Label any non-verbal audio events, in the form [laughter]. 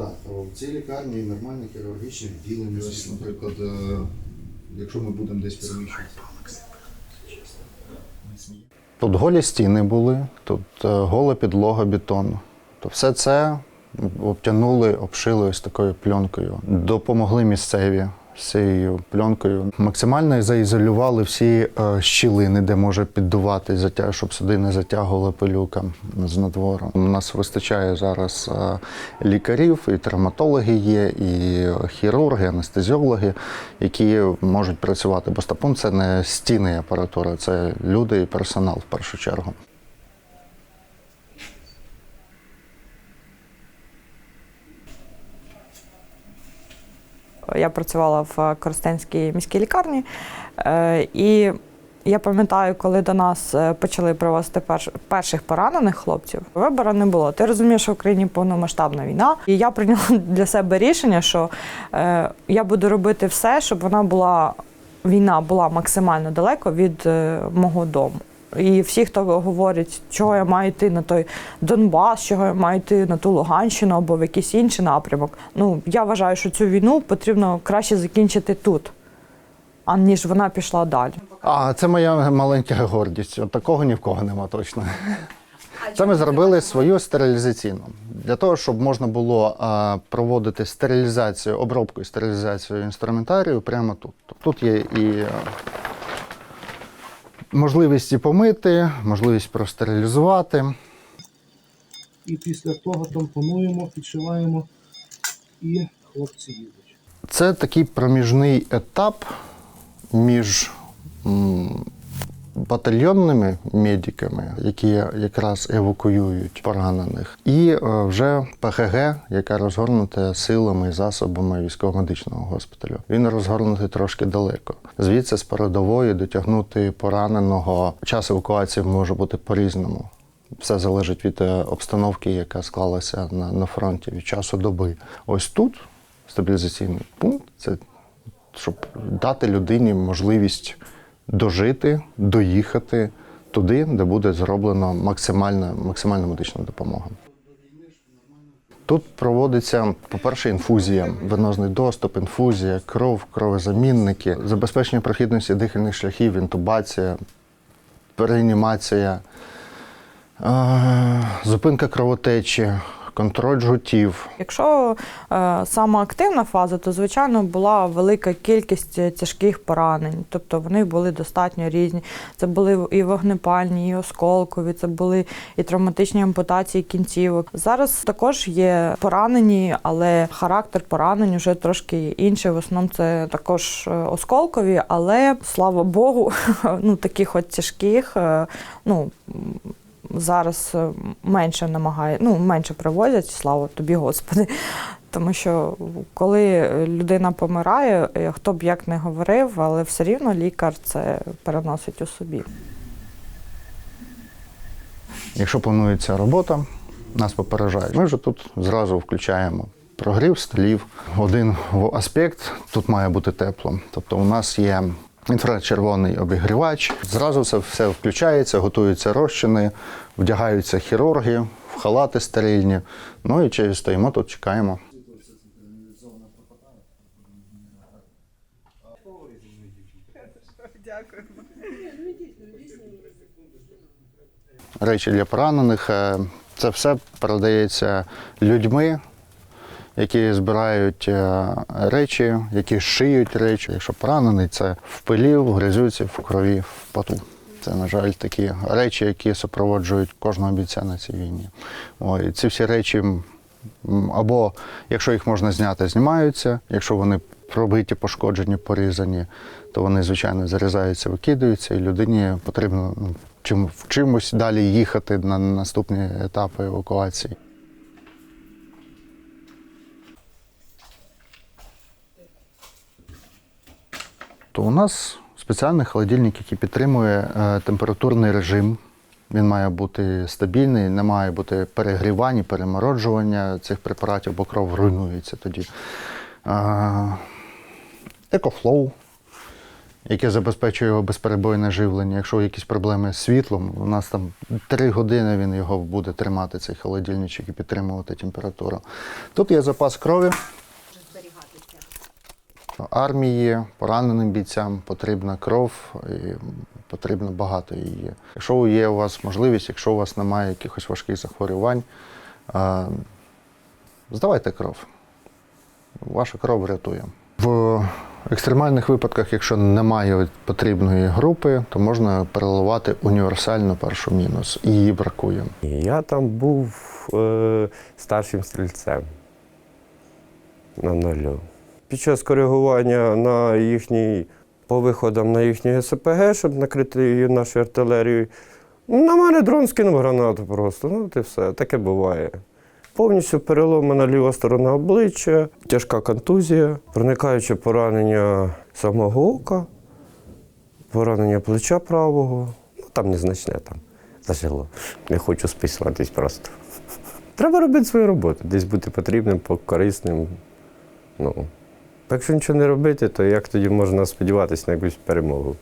так, в цій лікарні нормальне хірургічне відділення. Ось, Наприклад, е, якщо ми будемо десь переміщуватися. Тут голі стіни були, тут е, гола підлога бетону. То все це обтянули, обшили ось такою пленкою. Допомогли місцеві цією пленкою. Максимально заізолювали всі е, щілини, де може піддувати, щоб сюди не затягувала пилюка з надвору. У нас вистачає зараз е, лікарів, і травматологи є, і хірурги, анестезіологи, які можуть працювати. Бо стапун це не стіни і апаратура, це люди і персонал в першу чергу. Я працювала в Коростенській міській лікарні, е, і я пам'ятаю, коли до нас е, почали привозити перших поранених хлопців, вибору не було. Ти розумієш, що в Україні повномасштабна війна, і я прийняла [laughs] для себе рішення, що е, я буду робити все, щоб вона була війна була максимально далеко від мого дому. І всі, хто говорить, чого я маю йти на той Донбас, чого я маю йти на ту Луганщину або в якийсь інший напрямок. Ну я вважаю, що цю війну потрібно краще закінчити тут, аніж вона пішла далі. А це моя маленька гордість. От такого ні в кого нема точно. Це ми зробили свою стерилізаційну для того, щоб можна було а, проводити стерилізацію, обробку і стерилізацію інструментарію прямо тут. Тут є і можливість і помити, можливість простерилізувати. і після того тампонуємо, підшиваємо і хлопці їдуть. Це такий проміжний етап між батальйонними медиками, які якраз евакуюють поранених, і е, вже ПХГ, яка розгорнута силами і засобами військово-медичного госпіталю. Він розгорнутий трошки далеко. Звідси з передової дотягнути пораненого час евакуації може бути по-різному. Все залежить від е, обстановки, яка склалася на, на фронті від часу доби. Ось тут стабілізаційний пункт це щоб дати людині можливість дожити, доїхати туди, де буде зроблено максимальна, максимальна медична допомога. Тут проводиться, по-перше, інфузія, венозний доступ, інфузія, кров, кровозамінники, забезпечення прохідності дихальних шляхів, інтубація, реанімація, е, зупинка кровотечі, контроль жгутів, Якщо е, сама активна фаза, то звичайно була велика кількість е, тяжких поранень. Тобто вони були достатньо різні. Це були і вогнепальні, і осколкові, це були і травматичні ампутації кінцівок. Зараз також є поранені, але характер поранень вже трошки інший. В основному це також е, осколкові, але слава Богу, [laughs] ну таких от тяжких, е, ну. Зараз е, менше намагає, ну менше привозять, слава тобі, Господи. [laughs] Тому що коли людина помирає, е, хто б як не говорив, але все рівно лікар це переносить у собі. Якщо планується робота, нас попереджають. Ми вже тут зразу включаємо прогрів столів. Один аспект тут має бути тепло. Тобто у нас є інфрачервоний обігрівач. Зразу це все включається, готуються розчини, вдягаються хірурги, в халати стерильні. Ну і чи стоїмо тут, чекаємо. речі для поранених. е, Це все передається людьми, які збирають е, речі, які шиють речі. Якщо поранений, це в пилі, в грязюці, в крові, в поту. Це, на жаль, такі речі, які супроводжують кожного бійця на цій війні. Ой, ці всі речі, або якщо їх можна зняти, знімаються. Якщо вони пробиті, пошкоджені, порізані, то вони, звичайно, зарізаються, викидаються, і людині потрібно ну, чим, чимось далі їхати на наступні етапи евакуації. Нас спеціальний холодильник, який підтримує е, температурний режим. Він має бути стабільний, не має бути перегрівання, перемороджування цих препаратів, бо кров руйнується тоді. Екофлоу, яке забезпечує його безперебойне живлення. Якщо якісь проблеми з світлом, у нас там три години він його буде тримати, цей холодильничок, і підтримувати температуру. Тут є запас крові. Армії, пораненим бійцям потрібна кров і потрібно багато її. Якщо є у вас можливість, якщо у вас немає якихось важких захворювань, е, здавайте кров. Ваша кров врятує. В екстремальних випадках, якщо немає потрібної групи, то можна переливати універсальну першу мінус, її бракує. Я там був е, старшим стрільцем на нулю. Під час коригування на їхній, по виходам на їхній СПГ, щоб накрити її нашою артилерією, на мене дрон скинув гранату просто. Ну, і все, таке буває. Повністю переломана ліва сторона обличчя, тяжка контузія, проникаюче поранення самого ока, поранення плеча правого. Ну, там незначне там зажило. Не хочу списуватись просто. Треба робити свою роботу, десь бути потрібним, по- корисним. Ну, якщо нічого не робити, то як тоді можна сподіватися на якусь перемогу?